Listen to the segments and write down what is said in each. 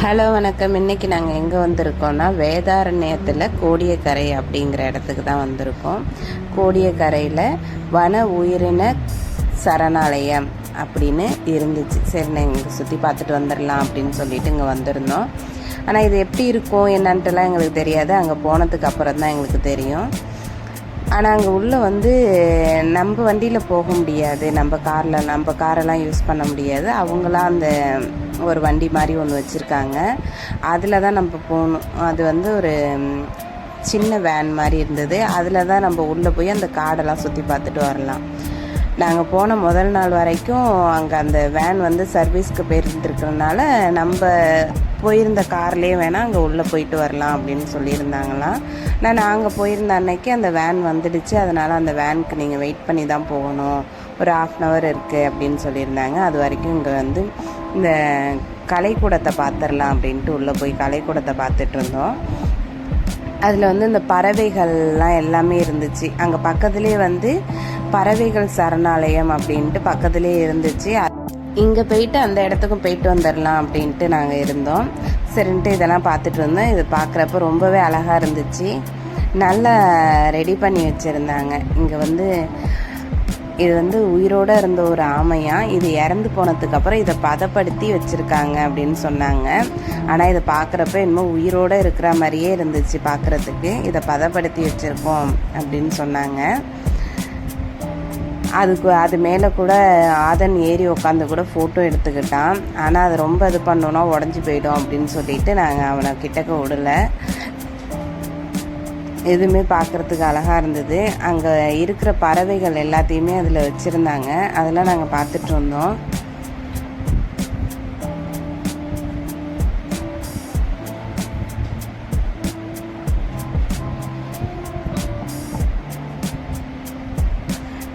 Hello வணக்கம். இன்னைக்கு நாங்கள் எங்கே வந்திருக்கோம்னா வேதாரண்யத்தில் கோடியக்கரை அப்படிங்கிற இடத்துக்கு தான் வந்திருக்கோம். கோடியக்கரையில் வன உயிரின சரணாலயம் அப்படின்னு இருந்துச்சு. சரி நாங்கள் இங்கே சுற்றி பார்த்துட்டு வந்துடலாம் அப்படின்னு சொல்லிட்டு இங்கே வந்திருந்தோம். ஆனால் இது எப்படி இருக்கும் என்னன்ட்டுலாம் எங்களுக்கு தெரியாது. அங்கே போனதுக்கு அப்புறம் தான் எங்களுக்கு தெரியும். ஆனால் அங்கே உள்ளே வந்து நம்ம வண்டியில் போக முடியாது. நம்ம காரில் நம்ம காரெல்லாம் யூஸ் பண்ண முடியாது. அவங்களாம் அந்த ஒரு வண்டி மாதிரி ஒன்று வச்சுருக்காங்க. அதில் தான் நம்ம போகணும். அது வந்து ஒரு சின்ன வேன் மாதிரி இருந்தது. அதில் தான் நம்ம உள்ளே போய் அந்த காடெல்லாம் சுற்றி பார்த்துட்டு வரலாம். நாங்கள் போன முதல் நாள் வரைக்கும் அங்கே அந்த வேன் வந்து சர்வீஸ்க்கு போயிருந்துருக்கிறதுனால நம்ம போயிருந்த கார்லேயே வேணால் அங்கே உள்ளே போயிட்டு வரலாம் அப்படின்னு சொல்லியிருந்தாங்களாம். நான் நாங்கள் போயிருந்த அன்னைக்கு அந்த வேன் வந்துடுச்சு. அதனால் அந்த வேனுக்கு நீங்கள் வெயிட் பண்ணி தான் போகணும். ஒரு ஆஃப் அன் ஹவர் இருக்குது அப்படின்னு சொல்லியிருந்தாங்க. அது வரைக்கும் இங்கே வந்து இந்த கலைக்கூடத்தை பார்த்துடலாம் அப்படின்ட்டு உள்ளே போய் கலைக்கூடத்தை பார்த்துட்டு இருந்தோம். அதில் வந்து இந்த பறவைகள்லாம் எல்லாமே இருந்துச்சு. அங்கே பக்கத்துலேயே வந்து பறவைகள் சரணாலயம் அப்படின்ட்டு பக்கத்துலேயே இருந்துச்சு. இங்கே போயிட்டு அந்த இடத்துக்கும் போயிட்டு வந்துடலாம் அப்படின்ட்டு நாங்கள் இருந்தோம். சரின்ட்டு இதெல்லாம் பார்த்துட்டு இருந்தோம். இது பார்க்குறப்ப ரொம்பவே அழகாக இருந்துச்சு. நல்லா ரெடி பண்ணி வச்சுருந்தாங்க. இங்கே வந்து இது வந்து உயிரோட இருந்த ஒரு ஆமையா? இது இறந்து போனதுக்கப்புறம் இதை பதப்படுத்தி வச்சுருக்காங்க அப்படின்னு சொன்னாங்க. ஆனால் இதை பார்க்குறப்ப இன்னும் உயிரோட இருக்கிற மாதிரியே இருந்துச்சு பார்க்குறதுக்கு. இதை பதப்படுத்தி வச்சுருக்கோம் அப்படின்னு சொன்னாங்க. அதுக்கு அது மேலே கூட ஆதன் ஏறி உட்காந்து கூட ஃபோட்டோ எடுத்துக்கிட்டான். ஆனால் அது ரொம்ப இது பண்ணோன்னா உடஞ்சி போயிடும் அப்படின்னு சொல்லிட்டு நாங்கள் அவனை கிட்டக்க விடலை. எதுவுமே பார்க்குறதுக்கு அழகாக இருந்தது. அங்கே இருக்கிற பறவைகள் எல்லாத்தையுமே அதில் வச்சுருந்தாங்க. அதெல்லாம் நாங்கள் பார்த்துட்டு இருந்தோம்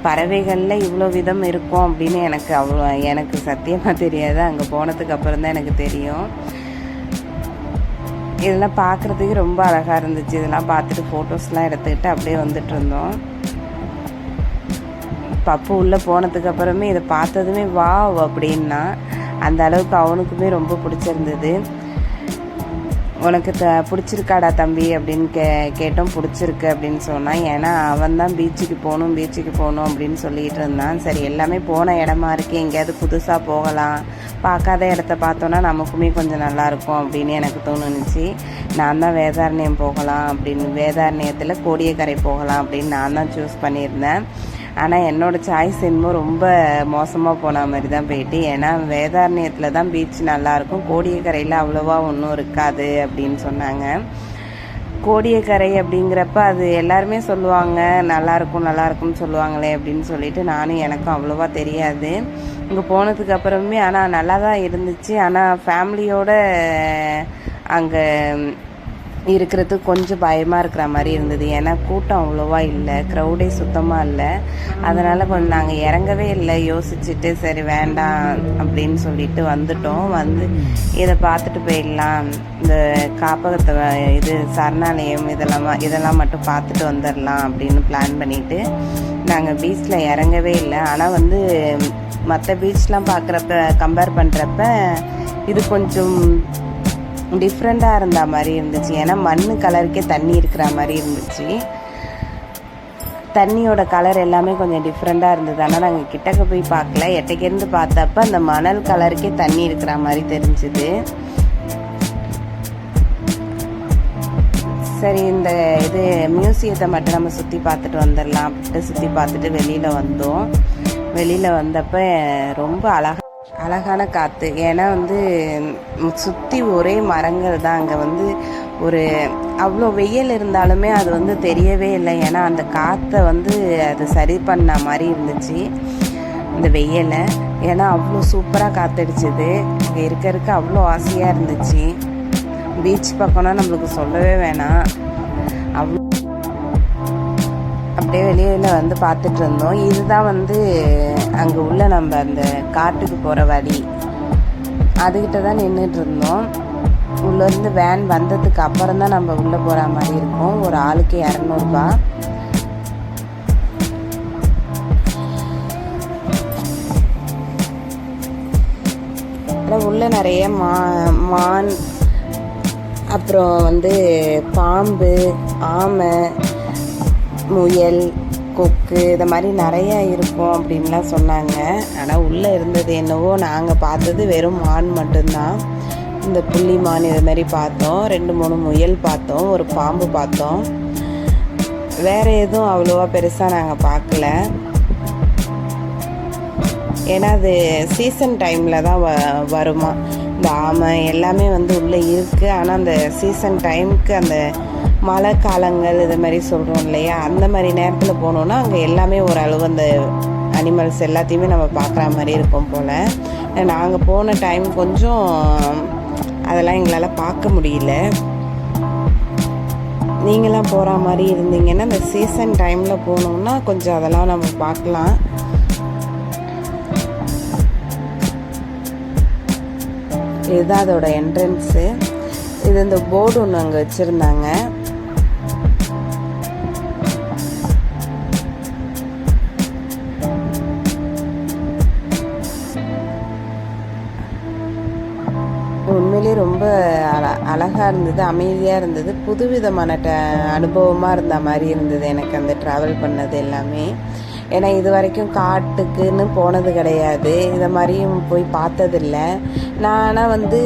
பறவைகளில் இவ்வளோ விதம் இருக்கும் அப்படின்னு எனக்கு அவ்வளோ எனக்கு சத்தியமாக தெரியாது. அங்கே போனதுக்கு அப்புறம் தான் எனக்கு தெரியும். இதெல்லாம் பார்க்குறதுக்கு ரொம்ப அழகாக இருந்துச்சு. இதெல்லாம் பார்த்துட்டு ஃபோட்டோஸ்லாம் எடுத்துக்கிட்டு அப்படியே வந்துட்டு இருந்தோம். பப்பு உள்ளே போனதுக்கு அப்புறமே இதை பார்த்ததுமே வா அப்படின்னா அந்த அளவுக்கு அவனுக்குமே ரொம்ப பிடிச்சிருந்தது. உனக்கு த பிடிச்சிருக்காடா தம்பி அப்படின்னு கே கேட்டோம் பிடிச்சிருக்கு அப்படின்னு சொன்னான். ஏன்னா அவன் தான் பீச்சுக்கு போகணும் பீச்சுக்கு போகணும் அப்படின்னு சொல்லிட்டு இருந்தான். சரி எல்லாமே போன இடமா இருக்கு. எங்கேயாவது புதுசாக போகலாம். பார்க்காத இடத்த பார்த்தோன்னா நமக்குமே கொஞ்சம் நல்லா இருக்கும் அப்படின்னு எனக்கு தோணுனுச்சு. நான் தான் வேதாரண்யம் போகலாம் அப்படின்னு வேதாரண்யத்தில் கோடியக்கரை போகலாம் அப்படின்னு நான் தான் சூஸ் பண்ணியிருந்தேன். ஆனால் என்னோடய சாய்ஸ் என்னமோ ரொம்ப மோசமாக போன மாதிரி தான் போயிட்டு ஏன்னா வேதாரண்யத்தில் தான் பீச் நல்லாயிருக்கும். கோடியக்கரையில் அவ்வளோவா ஒன்றும் இருக்காது அப்படின்னு சொன்னாங்க. கோடியக்கரை அப்படிங்கிறப்ப அது எல்லாருமே சொல்லுவாங்க நல்லாயிருக்கும் நல்லாயிருக்கும்னு சொல்லுவாங்களே அப்படின்னு சொல்லிட்டு நானும் எனக்கும் அவ்வளோவா தெரியாது. இங்கே போனதுக்கு அப்புறமே ஆனால் நல்லா தான் இருந்துச்சு ஆனால் ஃபேமிலியோட அங்கே இருக்கிறது கொஞ்சம் பயமாக இருக்கிற மாதிரி இருந்தது. ஏன்னா கூட்டம் அவ்வளோவா இல்லை. க்ரௌடே சுத்தமாக இல்லை. அதனால் கொஞ்சம் நாங்கள் இறங்கவே இல்லை. யோசிச்சுட்டு சரி வேண்டாம் அப்படின்னு சொல்லிட்டு வந்துட்டோம். வந்து இதை பார்த்துட்டு போயிடலாம். இந்த காப்பகத்தை இது சரணாலயம் இதெல்லாம் இதெல்லாம் மட்டும் பார்த்துட்டு வந்துடலாம் அப்படின்னு பிளான் பண்ணிட்டு நாங்கள் பீச்சில் இறங்கவே இல்லை. ஆனால் வந்து மற்ற பீச்லாம் பார்க்குறப்ப கம்பேர் பண்ணுறப்ப இது கொஞ்சம் டிஃப்ரெண்ட்டாக இருந்த மாதிரி இருந்துச்சு. ஏன்னா மண் கலருக்கே தண்ணி இருக்கிற மாதிரி இருந்துச்சு. தண்ணியோட கலர் எல்லாமே கொஞ்சம் டிஃப்ரெண்ட்டாக இருந்தது. ஆனால் நாங்கள் கிட்டக்க போய் பார்க்கல. எட்டக்கிருந்து பார்த்தப்ப அந்த மணல் கலருக்கே தண்ணி இருக்கிற மாதிரி தெரிஞ்சுது. சரி இந்த இது மியூசியத்தை மட்டும் நம்ம சுற்றி பார்த்துட்டு வந்துடலாம் அப்படின்ட்டு சுற்றி பார்த்துட்டு வெளியில் வந்தோம். வெளியில் வந்தப்போ ரொம்ப அழகாக அழகான காற்று ஏன்னா வந்து சுற்றி ஒரே மரங்கள் தான். அங்கே வந்து ஒரு அவ்வளோ வெயில் இருந்தாலுமே அது வந்து தெரியவே இல்லை. ஏன்னா அந்த காற்றை வந்து அது சரி பண்ண மாதிரி இருந்துச்சு இந்த வெயிலை ஏன்னா அவ்வளோ சூப்பராக காத்தடிச்சுது. இங்கே இருக்க இருக்க அவ்வளோ ஆசையாக இருந்துச்சு. பீச் பக்கம்னா நம்மளுக்கு சொல்லவே வேணாம். அவ்வளோ அப்படியே வெளியில் வந்து பார்த்துட்டு இருந்தோம். இதுதான் வந்து அங்கே உள்ள நம்ம அந்த காட்டுக்கு போகிற வழி. அதுக்கிட்ட தான் நின்றுட்டு இருந்தோம். உள்ளேருந்து வேன் வந்ததுக்கு அப்புறம் தான் நம்ம உள்ளே போகிற மாதிரி இருக்கும். ஒரு ஆளுக்கு இரநூறுபா. அப்புறம் உள்ள நிறைய மா மான் அப்புறம் வந்து பாம்பு ஆமை முயல் கொக்கு இதை மாதிரி நிறையா இருக்கும் அப்படின்லாம் சொன்னாங்க. ஆனால் உள்ளே இருந்தது என்னவோ நாங்கள் பார்த்தது வெறும் மான் மட்டும்தான். இந்த புள்ளி மான் இது மாதிரி பார்த்தோம். ரெண்டு மூணு முயல் பார்த்தோம். ஒரு பாம்பு பார்த்தோம். வேறு எதுவும் அவ்வளோவா பெருசாக நாங்கள் பார்க்கல. ஏன்னா அது சீசன் டைமில் தான் வ வருமா. இந்த ஆமை எல்லாமே வந்து உள்ளே இருக்குது ஆனால் அந்த சீசன் டைமுக்கு அந்த மழை காலங்கள் இது மாதிரி சொல்கிறோம் இல்லையா? அந்த மாதிரி நேரத்தில் போனோன்னா அங்கே எல்லாமே ஓரளவு அந்த அனிமல்ஸ் எல்லாத்தையுமே நம்ம பார்க்குற மாதிரி இருக்கும் போல். நாங்கள் போன டைம் கொஞ்சம் அதெல்லாம் எங்களால் பார்க்க முடியல. நீங்களாம் போகிற மாதிரி இருந்தீங்கன்னா இந்த சீசன் டைமில் போனோம்னா கொஞ்சம் அதெல்லாம் நம்ம பார்க்கலாம். இதுதான் அதோட என்ட்ரன்ஸு இது இந்த போர்டு ஒன்று அங்கே வச்சுருந்தாங்க. ரொம்ப அழ அழகாக இருந்தது அமைதியாக இருந்தது புதுவிதமான ட அனுபவமாக இருந்த மாதிரி இருந்தது எனக்கு அந்த ட்ராவல் பண்ணது எல்லாமே. ஏன்னா இது வரைக்கும் காட்டுக்குன்னு போனது கிடையாது. இதை மாதிரியும் போய் பார்த்ததில்ல. நான் ஆனால் வந்து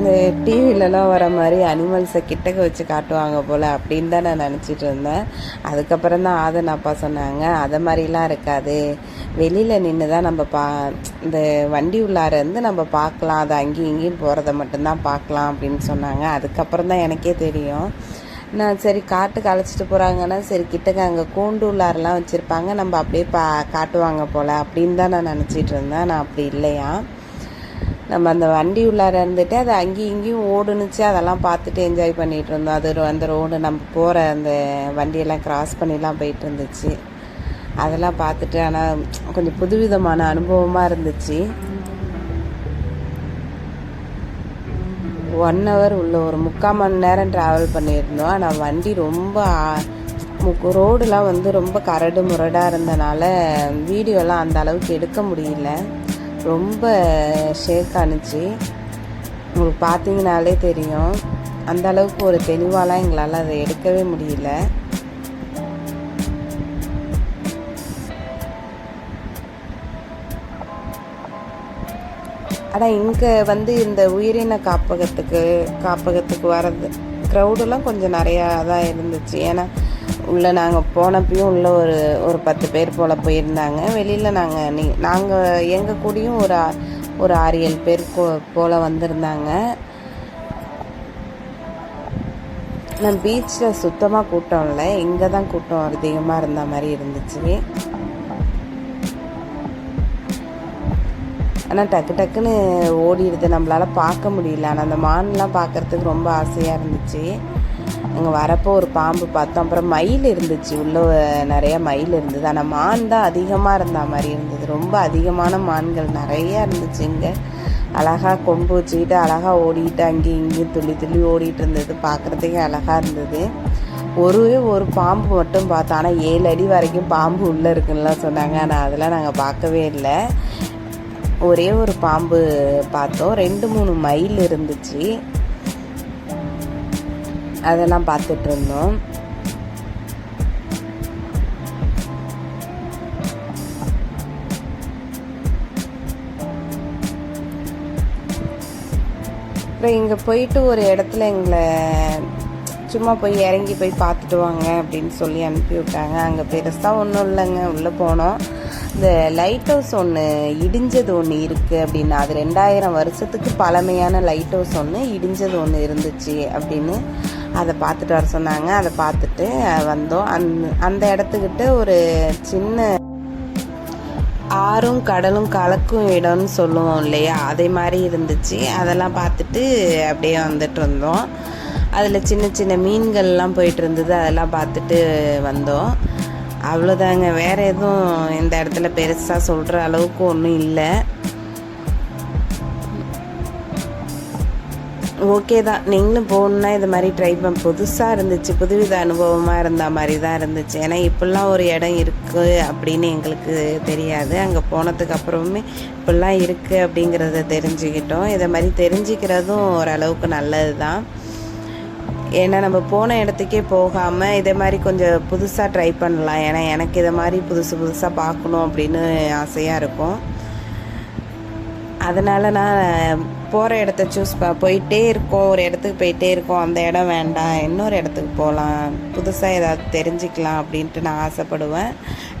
இந்த டிவிலலாம் வர மாதிரி அனிமல்ஸை கிட்டக்க வச்சு காட்டுவாங்க போல் அப்படின்னு தான் நான் நினச்சிட்டு இருந்தேன். அதுக்கப்புறம் தான் ஆதன் அப்பா சொன்னாங்க அதை மாதிரிலாம் இருக்காது. வெளியில் நின்று தான் நம்ம பா இந்த வண்டி உள்ளார இருந்து நம்ம பார்க்கலாம். அது அங்கேயும் இங்கேயும் போகிறத மட்டும்தான் பார்க்கலாம் அப்படின்னு சொன்னாங்க. அதுக்கப்புறம் தான் எனக்கே தெரியும். நான் சரி காட்டுக்கு அழைச்சிட்டு போகிறாங்கன்னா சரி கிட்டக்க அங்கே கூண்டு உள்ளாரெலாம் வச்சுருப்பாங்க. நம்ம அப்படியே பா காட்டுவாங்க போல் அப்படின்னு தான் நான் நினச்சிட்டு இருந்தேன். நான் அப்படி இல்லையா நம்ம அந்த வண்டி உள்ளார இருந்துட்டு அது அங்கேயும் இங்கேயும் ஓடுனுச்சு அதெல்லாம் பார்த்துட்டு என்ஜாய் பண்ணிகிட்டு இருந்தோம். அது அந்த ரோடு நம்ம போகிற அந்த வண்டியெல்லாம் கிராஸ் பண்ணிலாம் போயிட்டு இருந்துச்சு. அதெல்லாம் பார்த்துட்டு ஆனால் கொஞ்சம் புதுவிதமான அனுபவமாக இருந்துச்சு. ஒன் ஹவர் உள்ள ஒரு முக்கால் மணி நேரம் ட்ராவல் பண்ணியிருந்தோம். ஆனால் வண்டி ரொம்ப ரோடுலாம் வந்து ரொம்ப கரடு முரடாக இருந்தனால வீடியோலாம் அந்த அளவுக்கு எடுக்க முடியல. ரொம்ப ஷேக் ஆணுச்சு உங்களுக்கு பார்த்தீங்கனாலே தெரியும். அந்த அளவுக்கு ஒரு தெளிவாலாம் எங்களால் அதை எடுக்கவே முடியல. ஆனால் இங்கே வந்து இந்த உயிரின காப்பகத்துக்கு காப்பகத்துக்கு வர்றது க்ரௌடெல்லாம் கொஞ்சம் நிறையா தான் இருந்துச்சு. ஏன்னா உள்ளே நாங்கள் போனப்பையும் உள்ளே ஒரு ஒரு பத்து பேர் போல் போயிருந்தாங்க. வெளியில் நாங்கள் நீ நாங்கள் எங்கள் கூடயும் ஒரு ஒரு ஆறு ஏழு பேர் போல் வந்திருந்தாங்க. நான் பீச்சில் சுத்தமாக கூட்டம் இல்லை. இங்கே தான் கூட்டம் அதிகமாக இருந்த மாதிரி இருந்துச்சு. ஆனால் டக்கு டக்குன்னு ஓடிடுது. நம்மளால் பார்க்க முடியல. ஆனால் அந்த மான்லாம் பார்க்குறதுக்கு ரொம்ப ஆசையாக இருந்துச்சு. அங்கே வரப்போ ஒரு பாம்பு பார்த்தோம். அப்புறம் மயில் இருந்துச்சு. உள்ளே நிறைய மயில் இருந்தது. ஆனால் மான் தான் அதிகமாக இருந்த மாதிரி இருந்தது. ரொம்ப அதிகமான மான்கள் நிறையா இருந்துச்சு இங்கே. அழகாக கொம்பு வச்சுக்கிட்டு அழகாக ஓடிக்கிட்டு அங்கேயும் இங்கேயும் துள்ளி துள்ளி ஓடிட்டு இருந்தது. பார்க்குறதுக்கே அழகாக இருந்தது. ஒருவே ஒரு பாம்பு மட்டும் பார்த்தோம். ஆனால் ஏழு அடி வரைக்கும் பாம்பு உள்ளே இருக்குன்னுலாம் சொன்னாங்க. ஆனால் அதெல்லாம் நாங்கள் பார்க்கவே இல்லை. ஒரே ஒரு பாம்பு பார்த்தோம். ரெண்டு மூணு மயில் இருந்துச்சு. அதெல்லாம் பார்த்துட்டு இருந்தோம் அப்புறம் இங்கே போயிட்டு ஒரு இடத்துல எங்களை சும்மா போய் இறங்கி போய் பார்த்துட்டு வாங்க அப்படின்னு சொல்லி அனுப்பி விட்டாங்க. அங்கே பெருசாக ஒன்றும் இல்லைங்க. உள்ளே போனோம். இந்த லைட் ஹவுஸ் ஒன்று இடிஞ்சது ஒன்று இருக்குது அப்படின்னு. அது ரெண்டாயிரம் வருஷத்துக்கு பழமையான லைட் ஹவுஸ் ஒன்று இடிஞ்சது ஒன்று இருந்துச்சு அப்படின்னு அதை பார்த்துட்டு வர சொன்னாங்க. அதை பார்த்துட்டு வந்தோம். அந் அந்த இடத்துக்கிட்ட ஒரு சின்ன ஆறும் கடலும் கலக்கும் இடம்னு சொல்லுவோம் இல்லையா? அதே மாதிரி இருந்துச்சு. அதெல்லாம் பார்த்துட்டு அப்படியே வந்துட்டு இருந்தோம். அதில் சின்ன சின்ன மீன்கள்லாம் போயிட்டு இருந்தது. அதெல்லாம் பார்த்துட்டு வந்தோம். அவ்வளோதாங்க வேறு எதுவும் இந்த இடத்துல பெருசாக சொல்கிற அளவுக்கு ஒன்றும் இல்லை. ஓகே தான். நீங்களும் போகணுன்னா இது மாதிரி ட்ரை பண்ண புதுசாக இருந்துச்சு. புதுவித அனுபவமாக இருந்த மாதிரி தான் இருந்துச்சு. ஏன்னா இப்படிலாம் ஒரு இடம் இருக்குது அப்படின்னு எங்களுக்கு தெரியாது. அங்கே போனதுக்கு அப்புறமே இப்படிலாம் இருக்குது அப்படிங்கிறத தெரிஞ்சுக்கிட்டோம். இதை மாதிரி தெரிஞ்சுக்கிறதும் ஓரளவுக்கு நல்லது தான். ஏன்னா நம்ம போன இடத்துக்கே போகாமல் இதே மாதிரி கொஞ்சம் புதுசாக ட்ரை பண்ணலாம். ஏன்னா எனக்கு இதை மாதிரி புதுசு புதுசாக பார்க்கணும் அப்படின்னு ஆசையாக இருக்கும். அதனால் நான் போகிற இடத்த சூஸ் ப போயிட்டே இருக்கோம். ஒரு இடத்துக்கு போயிட்டே இருக்கோம். அந்த இடம் வேண்டாம். இன்னொரு இடத்துக்கு போகலாம் புதுசாக ஏதாவது தெரிஞ்சுக்கலாம் அப்படின்ட்டு நான் ஆசைப்படுவேன்.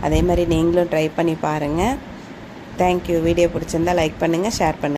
அதே மாதிரி நீங்களும் ட்ரை பண்ணி பாருங்கள் தேங்க்யூ வீடியோ பிடிச்சிருந்தா லைக் பண்ணுங்கள் ஷேர் பண்ணுங்கள்